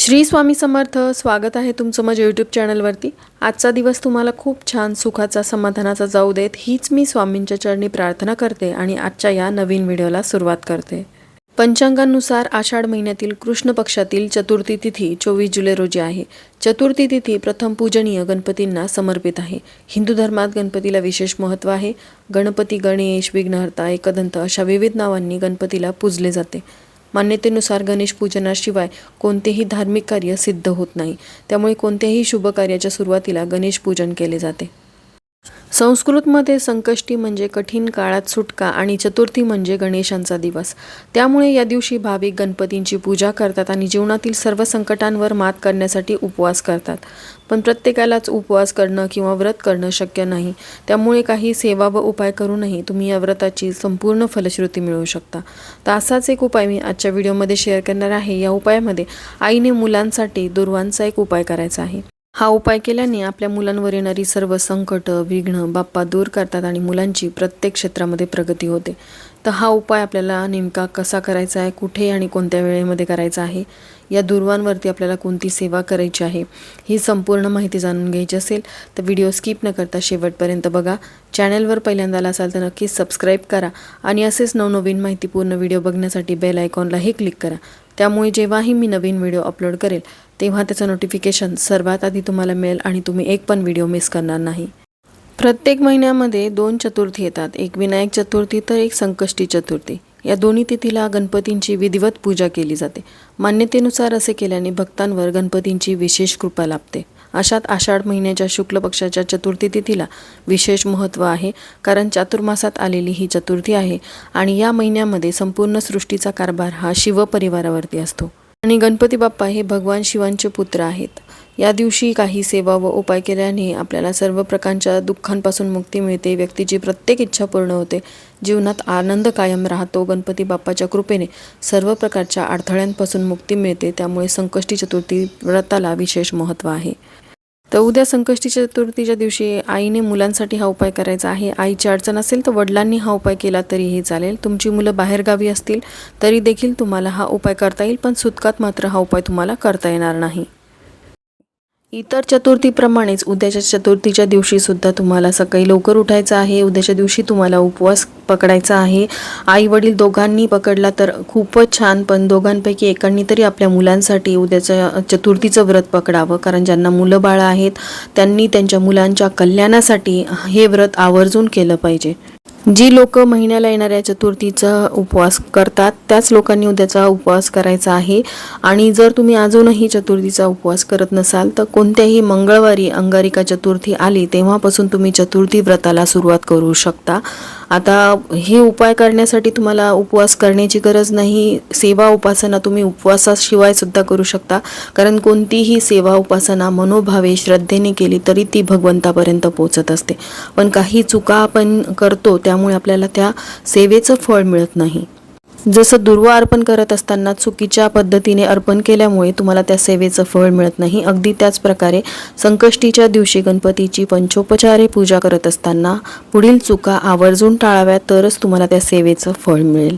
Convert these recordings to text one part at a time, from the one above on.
श्री स्वामी समर्थ स्वागत आहे तुमचं माझ्या यूट्यूब चॅनलवरती आजचा दिवस तुम्हाला खूप छान सुखाचा समाधानाचा जाऊ देत हीच मी स्वामींच्या चरणी प्रार्थना करते आणि आजच्या या नवीन व्हिडिओला सुरुवात करते. पंचांगानुसार आषाढ महिन्यातील कृष्ण पक्षातील चतुर्थी तिथी चोवीस जुलै रोजी आहे. चतुर्थी तिथी प्रथम पूजनीय गणपतींना समर्पित आहे. हिंदू धर्मात गणपतीला विशेष महत्त्व आहे. गणपती गणेश विघ्नहर्ता एकदंत अशा विविध नावांनी गणपतीला पूजले जाते. मान्यतेनुसार गणेश पूजनाशिवाय कोणतेही धार्मिक कार्य सिद्ध होत नाही. त्यामुळे कोणत्याही शुभ कार्याच्या सुरुवातीला गणेश पूजन केले जाते. संस्कृतमध्ये संकष्टी म्हणजे कठीण काळात सुटका आणि चतुर्थी म्हणजे गणेशांचा दिवस. त्यामुळे या दिवशी भाविक गणपतींची पूजा करतात आणि जीवनातील सर्व संकटांवर मात करण्यासाठी उपवास करतात. पण प्रत्येकालाच उपवास करणं किंवा व्रत करणं शक्य नाही. त्यामुळे काही सेवा व उपाय करूनही तुम्ही या व्रताची संपूर्ण फलश्रुती मिळवू शकता. तर असाच एक उपाय मी आजच्या व्हिडिओमध्ये शेअर करणार आहे. या उपायामध्ये आईने मुलांसाठी दुर्वांचा एक उपाय करायचा आहे. हा उपाय केल्याने आपल्या मुलांवर येणारी सर्व संकट विघ्न बाप्पा दूर करतात आणि मुलांची प्रत्येक क्षेत्रामध्ये प्रगती होते. तर हा उपाय आपल्याला नेमका कसा करायचा आहे कुठे आणि कोणत्या वेळेमध्ये करायचा आहे या दुर्वांवरती आपल्याला कोणती सेवा करायची आहे ही संपूर्ण माहिती जाणून घ्यायची असेल तर व्हिडिओ स्किप न करता शेवटपर्यंत बघा. चॅनलवर पहिल्यांदा आला असाल तर नक्कीच सबस्क्राईब करा आणि असेच नवनवीन माहितीपूर्ण व्हिडिओ बघण्यासाठी बेल आयकॉनलाही क्लिक करा. त्यामुळे जेव्हाही मी नवीन व्हिडिओ अपलोड करेल तेव्हा त्याचं नोटिफिकेशन सर्वात आधी तुम्हाला मिळेल आणि तुम्ही एक पण व्हिडिओ मिस करणार नाही. प्रत्येक महिन्यामध्ये दोन चतुर्थी येतात. एक विनायक चतुर्थी तर एक संकष्टी चतुर्थी. या दोन्ही तिथीला गणपतींची विधिवत पूजा केली जाते. मान्यतेनुसार असे केल्याने भक्तांवर गणपतींची विशेष कृपा लाभते. अशात आषाढ महिन्याच्या शुक्ल पक्षाच्या चतुर्थी तिथीला विशेष महत्त्व आहे कारण चातुर्मासात आलेली ही चतुर्थी आहे आणि या महिन्यामध्ये संपूर्ण सृष्टीचा कारभार हा शिवपरिवारावरती असतो. आणि गणपती बाप्पा हे भगवान शिवांचे पुत्र आहेत. या दिवशी काही सेवा व उपाय केल्याने आपल्याला सर्व प्रकारच्या दुःखांपासून मुक्ती मिळते. व्यक्तीची प्रत्येक इच्छा पूर्ण होते. जीवनात आनंद कायम राहतो. गणपती बाप्पाच्या कृपेने सर्व प्रकारच्या अडथळ्यांपासून मुक्ती मिळते. त्यामुळे संकष्टी चतुर्थी व्रताला विशेष महत्त्व आहे. तर उद्या संकष्टी चतुर्थीच्या दिवशी आईने मुलांसाठी हा उपाय करायचा आहे. आईची अडचण असेल तर वडिलांनी हा उपाय केला तरीही चालेल. तुमची मुलं बाहेरगावी असतील तरी देखील तुम्हाला हा उपाय करता येईल पण सुतकात मात्र हा उपाय तुम्हाला करता येणार नाही. इतर चतुर्थीप्रमाणेच उद्याच्या चतुर्थीच्या दिवशी सुद्धा तुम्हाला सकाळी लवकर उठायचं आहे. उद्याच्या दिवशी तुम्हाला उपवास पकडायचा आहे. आई वडील दोघांनी पकडला तर खूपच छान पण दोघांपैकी एकांनी तरी आपल्या मुलांसाठी उद्याच्या चतुर्थीचं व्रत पकडावं कारण ज्यांना मुलं बाळं आहेत त्यांनी त्यांच्या मुलांच्या कल्याणासाठी हे व्रत आवर्जून केलं पाहिजे. जी लोक महिन्याला येणाऱ्या चतुर्थीचा उपवास करतात त्याच लोकांनी उद्याचा उपवास करायचा आहे. आणि जर तुम्ही अजूनही चतुर्थीचा उपवास करत नसाल तर कोणत्याही मंगळवारी अंगारिका चतुर्थी आली तेव्हापासून तुम्ही चतुर्थी व्रताला सुरुवात करू शकता. आता हे उपाय करण्यासाठी तुम्हाला उपवास करण्याची गरज नाही सेवा उपासना तुम्ही उपवासाशिवाय सुद्धा करू शकता. कारण कोणतीही सेवा उपासना मनोभावे श्रद्धेने केली तरी ती भगवंतापर्यंत पोचत असते. पण काही चुका आपण करतो त्यामुळे आपल्याला त्या सेवेचं फळ मिळत नाही. जसं दुर्वा अर्पण करत असताना चुकीच्या पद्धतीने अर्पण केल्यामुळे तुम्हाला त्या सेवेचं फळ मिळत नाही. अगदी त्याच प्रकारे संकष्टीच्या दिवशी गणपतीची पंचोपचारे पूजा करत असताना पुढील चुका आवर्जून टाळाव्या तरच तुम्हाला त्या सेवेचं फळ मिळेल.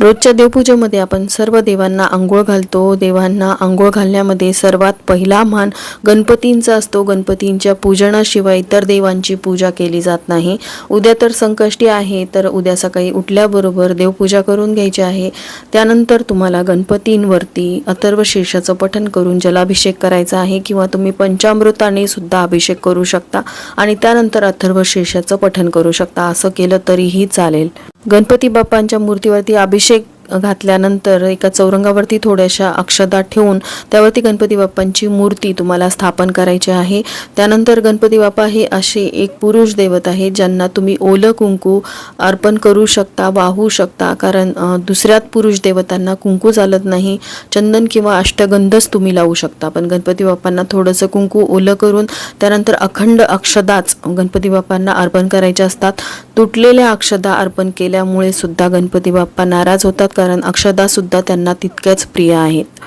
रोजच्या देवपूजेमध्ये आपण सर्व देवांना आंघोळ घालतो. देवांना आंघोळ घालण्यामध्ये सर्वात पहिला मान गणपतींचा असतो. गणपतींच्या पूजनाशिवाय इतर देवांची पूजा केली जात नाही. उद्या तर संकष्टी आहे तर उद्या सकाळी उठल्याबरोबर देवपूजा करून घ्यायची आहे. त्यानंतर तुम्हाला गणपतींवरती अथर्व शीर्षाचं पठन करून जलाभिषेक करायचा आहे किंवा तुम्ही पंचामृताने सुद्धा अभिषेक करू शकता आणि त्यानंतर अथर्व शीर्षाचं पठन करू शकता. असं केलं तरीही चालेल. गणपती बाप्पांच्या मूर्तीवरती अभिषेक घातल्यानंतर एका चौरंगावरती थोड्याशा अक्षदा ठेवून त्यावरती गणपती बाप्पांची मूर्ती तुम्हाला स्थापन करायची आहे. त्यानंतर गणपती बाप्पा हे असे एक पुरुष देवत आहे ज्यांना तुम्ही ओलं कुंकू अर्पण करू शकता वाहू शकता. कारण दुसऱ्यात पुरुष देवतांना कुंकू चालत नाही. चंदन किंवा अष्टगंधच तुम्ही लावू शकता. पण गणपती बाप्पांना थोडंसं कुंकू ओलं करून त्यानंतर अखंड अक्षदाच गणपती बाप्पांना अर्पण करायचे असतात. तुटलेल्या अक्षदा अर्पण केल्यामुळे सुद्धा गणपती बाप्पा नाराज होतात. कारण अक्षदा सुद्धा त्यांना तितक्याच प्रिय आहेत.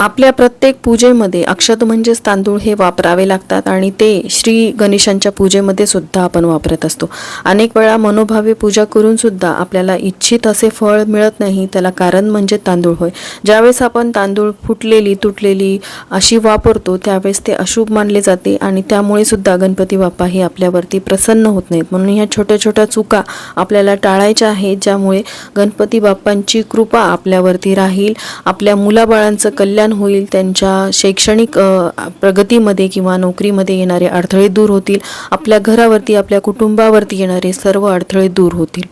आपल्या प्रत्येक पूजेमध्ये अक्षत म्हणजेच तांदूळ हे वापरावे लागतात आणि ते श्री गणेशांच्या पूजेमध्ये सुद्धा आपण वापरत असतो. अनेक वेळा मनोभावे पूजा करून सुद्धा आपल्याला इच्छित असे फळ मिळत नाही त्याला कारण म्हणजे तांदूळ होय. ज्यावेळेस आपण तांदूळ फुटलेली तुटलेली अशी वापरतो त्यावेळेस ते अशुभ मानले जाते आणि त्यामुळे सुद्धा गणपती बाप्पा हे आपल्यावरती प्रसन्न होत नाहीत. म्हणून ह्या छोट्या छोट्या चुका आपल्याला टाळायच्या आहेत ज्यामुळे गणपती बाप्पांची कृपा आपल्यावरती राहील आपल्या मुलाबाळांचं कल्याण होईल त्यांच्या शैक्षणिक प्रगतीमध्ये किंवा नोकरीमध्ये येणारे अडथळे दूर होतील आपल्या घरावरती आपल्या कुटुंबावरती येणारे सर्व अडथळे दूर होतील.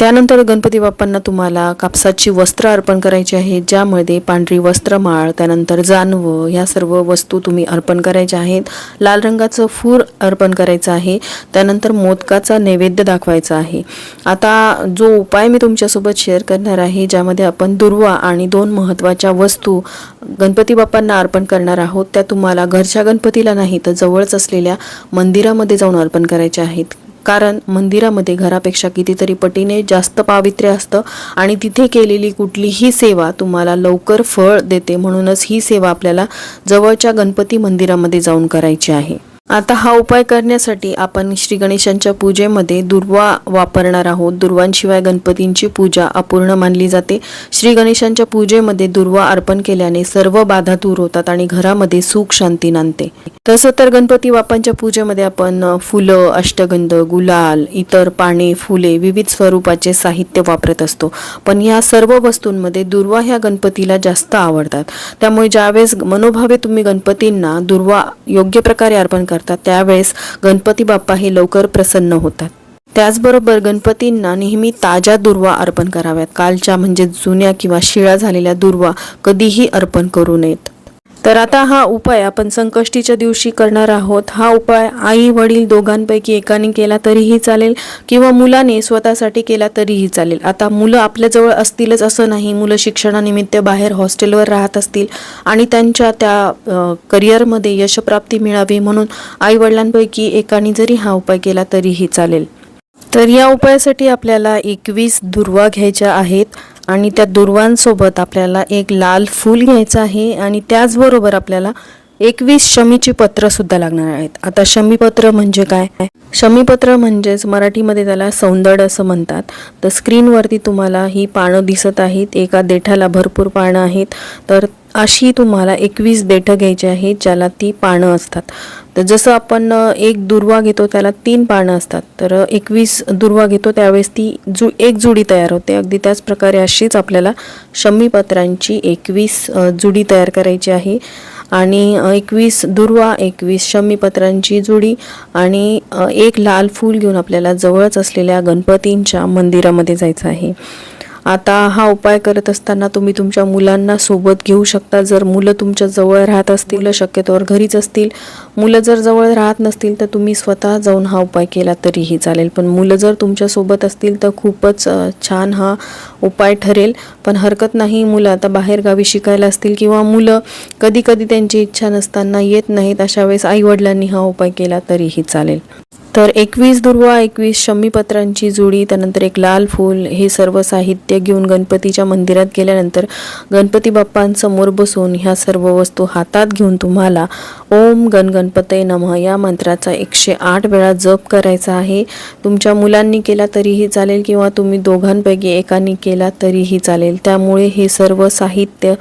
त्यानंतर गणपती बाप्पांना तुम्हाला कापसाची वस्त्र अर्पण करायची आहेत ज्यामध्ये पांढरी वस्त्रमाळ त्यानंतर जानवं ह्या सर्व वस्तू तुम्ही अर्पण करायच्या आहेत. लाल रंगाचं फूर अर्पण करायचं आहे त्यानंतर मोदकाचा नैवेद्य दाखवायचा आहे. आता जो उपाय मी तुमच्यासोबत शेअर करणार आहे ज्यामध्ये आपण दुर्वा आणि दोन महत्त्वाच्या वस्तू गणपती बाप्पांना अर्पण करणार आहोत त्या तुम्हाला घरच्या गणपतीला नाही तर जवळच असलेल्या मंदिरामध्ये जाऊन अर्पण करायच्या आहेत. कारण मंदिरामध्ये घरापेक्षा कितीतरी पटीने जास्त पावित्र्य असतं आणि तिथे केलेली कुठलीही सेवा तुम्हाला लवकर फळ देते म्हणूनच ही सेवा आपल्याला जवळच्या गणपती मंदिरामध्ये जाऊन करायची आहे. आता हा उपाय करण्यासाठी आपण श्री गणेशांच्या पूजेमध्ये दुर्वा वापरणार आहोत. दुर्वांशिवाय गणपतींची पूजा अपूर्ण मानली जाते. श्री गणेशांच्या पूजेमध्ये दुर्वा अर्पण केल्याने सर्व बाधा दूर होतात आणि घरामध्ये सुख शांती नांदते. तसं तर गणपती बाप्पांच्या पूजेमध्ये आपण फुलं अष्टगंध गुलाल इतर पाने फुले विविध स्वरूपाचे साहित्य वापरत असतो. पण या सर्व वस्तूंमध्ये दुर्वा ह्या गणपतीला जास्त आवडतात. त्यामुळे ज्यावेळेस मनोभावे तुम्ही गणपतींना दुर्वा योग्य प्रकारे अर्पण करता त्यावेळेस गणपती बाप्पा हे लवकर प्रसन्न होतात. त्याचबरोबर गणपतींना नेहमी ताज्या दुर्वा अर्पण कराव्यात. कालच्या म्हणजे जुन्या किंवा शिळा झालेल्या दुर्वा कधीही अर्पण करू नयेत. तर आता हा उपाय आपण संकष्टीच्या दिवशी करणार आहोत. हा उपाय आई वडील दोघांपैकी एकाने केला तरीही चालेल किंवा मुलाने स्वतःसाठी केला तरीही चालेल. आता मुलं आपल्याजवळ असतीलच असं नाही. मुलं शिक्षणानिमित्त बाहेर हॉस्टेलवर राहत असतील आणि त्यांच्या त्या करिअरमध्ये यशप्राप्ती मिळावी म्हणून आई वडिलांपैकी एकाने जरी हा उपाय केला तरीही चालेल. तर या उपायासाठी आपल्याला एकवीस दुर्वा घ्यायच्या आहेत. आणि त्या दुर्वांसोबत आपल्याला एक लाल फूल घ्यायचं आहे आणि त्याचबरोबर आपल्याला एकवीस शमीची पत्र सुद्धा लागणार आहेत. आता शमीपत्र म्हणजे काय? शमीपत्र म्हणजेच मराठीमध्ये त्याला सौंदड असं म्हणतात. तर स्क्रीनवरती तुम्हाला ही पानं दिसत आहेत. एका देठाला भरपूर पानं आहेत. तर अशी तुम्हाला एकवीस देठं घ्यायची आहेत ज्याला ती पानं असतात. तर जसं आपण एक दुर्वा घेतो त्याला तीन पानं असतात. तर एकवीस दुर्वा घेतो त्यावेळेस ती जु एक जुडी तयार होते. अगदी त्याच प्रकारे अशीच आपल्याला शमीपत्रांची एकवीस जुडी तयार करायची आहे. आणि एकवीस दुर्वा एकवीस शमीपत्रांची जुडी आणि एक लाल फूल घेऊन आपल्याला जवळच असलेल्या गणपतींच्या मंदिरामध्ये जायचं आहे. आता हा उपाय करत असताना तुम्ही तुमच्या मुलांना सोबत घेऊ शकता. जर मुलं तुमच्या जवळ राहत असतील शक्यतोवर घरीच असतील मुलं जर जवळ राहत नसतील तर तुम्ही स्वतः जाऊन हा उपाय केला तरीही चालेल. पण मुलं जर तुमच्यासोबत असतील तर खूपच छान हा उपाय ठरेल. पण हरकत नाही मुलं आता बाहेरगावी शिकायला असतील किंवा मुलं कधी कधी त्यांची इच्छा नसताना येत नाहीत अशा वेळेस आईवडिलांनी हा उपाय केला तरीही चालेल. तर एकवीस दुर्वा एकवीस शमीपत्रांची जुडी त्यानंतर एक लाल फूल हे सर्व साहित्य घेऊन गणपतीच्या मंदिरात गेल्यानंतर गणपती बाप्पांसमोर बसून ह्या सर्व वस्तू हातात घेऊन तुम्हाला ओम गणगणपते नमः. या मंत्राचा एकशे आठ वेळा जप करायचा आहे. तुमच्या मुलांनी केला तरीही चालेल किंवा तुम्ही दोघांपैकी एकाने केला तरीही चालेल. त्यामुळे हे सर्व साहित्य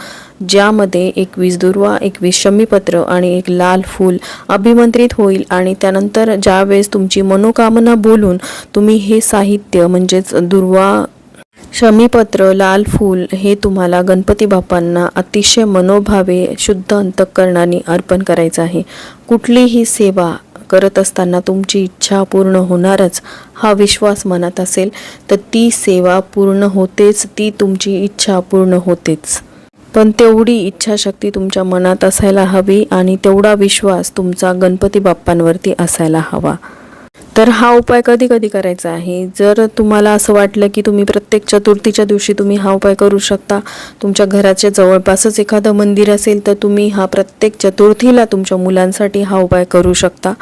ज्यामध्ये एकवीस दुर्वा एकवीस शमीपत्र आणि एक लाल फूल अभिमंत्रित होईल आणि त्यानंतर ज्यावेळेस तुमची मनोकामना बोलून तुम्ही हे साहित्य म्हणजेच दुर्वा शमीपत्र लाल फूल हे तुम्हाला गणपती बाप्पांना अतिशय मनोभावे शुद्ध अंतःकरणाने अर्पण करायचं आहे. कुठलीही सेवा करत असताना तुमची इच्छा पूर्ण होणारच हा विश्वास मनात असेल तर ती सेवा पूर्ण होतेच ती तुमची इच्छा पूर्ण होतेच. पण तेवढी इच्छाशक्ती तुमच्या मनात असायला हवी आणि तेवढा विश्वास तुमचा गणपती बाप्पांवरती असायला हवा. तर हा उपाय कधी कधी करायचा आहे. जर तुम्हाला असं वाटलं की तुम्ही प्रत्येक चतुर्थीच्या दिवशी तुम्ही हा उपाय करू शकता तुमच्या घराच्या जवळपासच एखादं मंदिर असेल तर तुम्ही हा प्रत्येक चतुर्थीला तुमच्या मुलांसाठी हा उपाय करू शकता.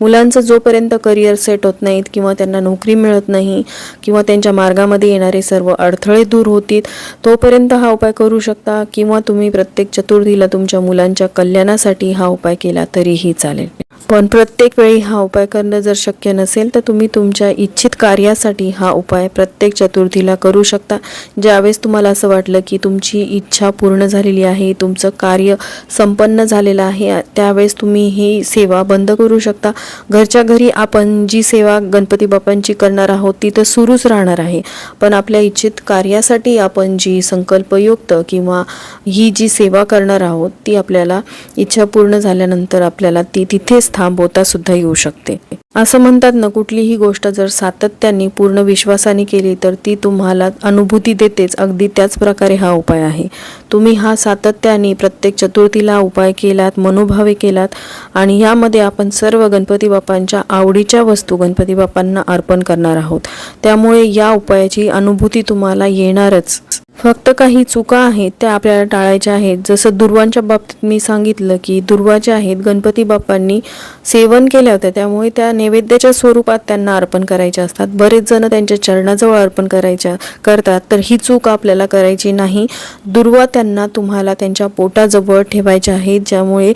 मुलांचं जोपर्यंत करिअर सेट होत नाहीत किंवा त्यांना नोकरी मिळत नाही किंवा त्यांच्या मार्गामध्ये येणारे सर्व अडथळे दूर होतील तोपर्यंत हा उपाय करू शकता किंवा तुम्ही प्रत्येक चतुर्थीला तुमच्या मुलांच्या कल्याणासाठी हा उपाय केला तरीही चालेल. पण प्रत्येक वेळी हा उपाय करणं जर शक्य नसेल तर तुम्ही तुमच्या इच्छित कार्यासाठी हा उपाय प्रत्येक चतुर्थीला करू शकता. ज्यावेळेस तुम्हाला असं वाटलं की तुमची इच्छा पूर्ण झालेली आहे तुमचं कार्य संपन्न झालेलं आहे त्यावेळेस तुम्ही ही सेवा बंद करू शकता. घरच्या घरी आपण जी सेवा गणपती बाप्पांची करणार आहोत ती तर सुरूच राहणार आहे. पण आपल्या इच्छित कार्यासाठी आपण जी संकल्पयुक्त किंवा ही जी सेवा करणार आहोत ती आपल्याला इच्छा पूर्ण झाल्यानंतर आपल्याला ती तिथेच थांबवता सुद्धा येऊ शकते. असं म्हणतात ना कुठलीही गोष्ट जर सातत्याने पूर्ण विश्वासाने केली तर ती तुम्हाला अनुभूती देतेच. अगदी त्याच प्रकारे हा उपाय आहे. तुम्ही हा सातत्याने प्रत्येक चतुर्थीला उपाय केलात मनोभावे केलात आणि यामध्ये आपण सर्व गणपती बाप्पांच्या आवडीच्या वस्तू गणपती बाप्पांना अर्पण करणार आहोत. त्यामुळे या उपायाची अनुभूती तुम्हाला येणारच. फक्त काही चुका आहेत त्या आपल्याला टाळायच्या आहेत. जसं दुर्वांच्या बाबतीत मी सांगितलं की दुर्वा ज्या आहेत गणपती बाप्पांनी सेवन केल्या होत्या. त्यामुळे त्या नैवेद्याच्या स्वरूपात त्यांना अर्पण करायच्या असतात. बरेच जण त्यांच्या चरणाजवळ अर्पण करायच्या करतात. तर ही चूक आपल्याला करायची नाही. दुर्वा त्यांना तुम्हाला त्यांच्या पोटाजवळ ठेवायच्या आहेत ज्यामुळे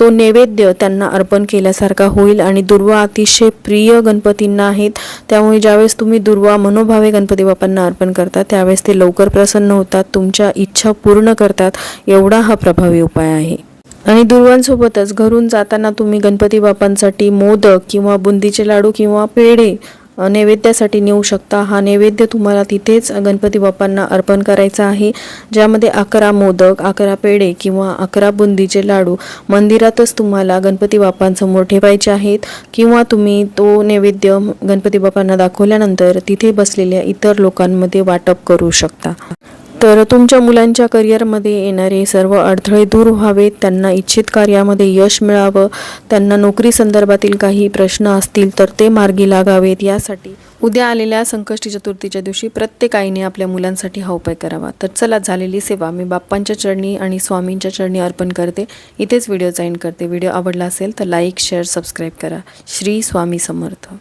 तो नैवेद्य त्यांना अर्पण केल्यासारखा होईल. आणि दुर्वा अतिशय प्रिय गणपतींना आहेत. त्यामुळे ज्यावेळेस तुम्ही दुर्वा मनोभावे गणपती बाप्पांना अर्पण करता त्यावेळेस ते लवकर प्रसन्न होतात तुमच्या इच्छा पूर्ण करतात एवढा हा प्रभावी उपाय आहे. आणि दुर्वांसोबतच घरून जाताना तुम्ही गणपती बाप्पांसाठी मोदक किंवा बुंदीचे लाडू किंवा पेढे नैवेद्यासाठी नेऊ शकता. हा नैवेद्य तुम्हाला तिथेच गणपती बाप्पांना अर्पण करायचा आहे ज्यामध्ये अकरा मोदक अकरा पेढे किंवा अकरा बुंदीचे लाडू मंदिरातच तुम्हाला गणपती बाप्पांसमोर ठेवायचे आहेत. किंवा तुम्ही तो नैवेद्य गणपती बाप्पांना दाखवल्यानंतर तिथे बसलेल्या इतर लोकांमध्ये वाटप करू शकता. तर तुमच्या मुलांच्या करिअरमध्ये येणारे सर्व अडथळे दूर व्हावेत. त्यांना इच्छित कार्यामध्ये यश मिळावं. त्यांना नोकरी संदर्भातील काही प्रश्न असतील तर ते मार्गी लागावेत. यासाठी उद्या आलेल्या संकष्टी चतुर्थीच्या दिवशी प्रत्येक आईने आपल्या मुलांसाठी हा उपाय करावा. तर चला झालेली सेवा मी बाप्पांच्या चरणी आणि स्वामींच्या चरणी अर्पण करते. इथेच व्हिडिओ जाईन करते. व्हिडिओ आवडला असेल तर लाईक शेअर सबस्क्राईब करा. श्री स्वामी समर्थ.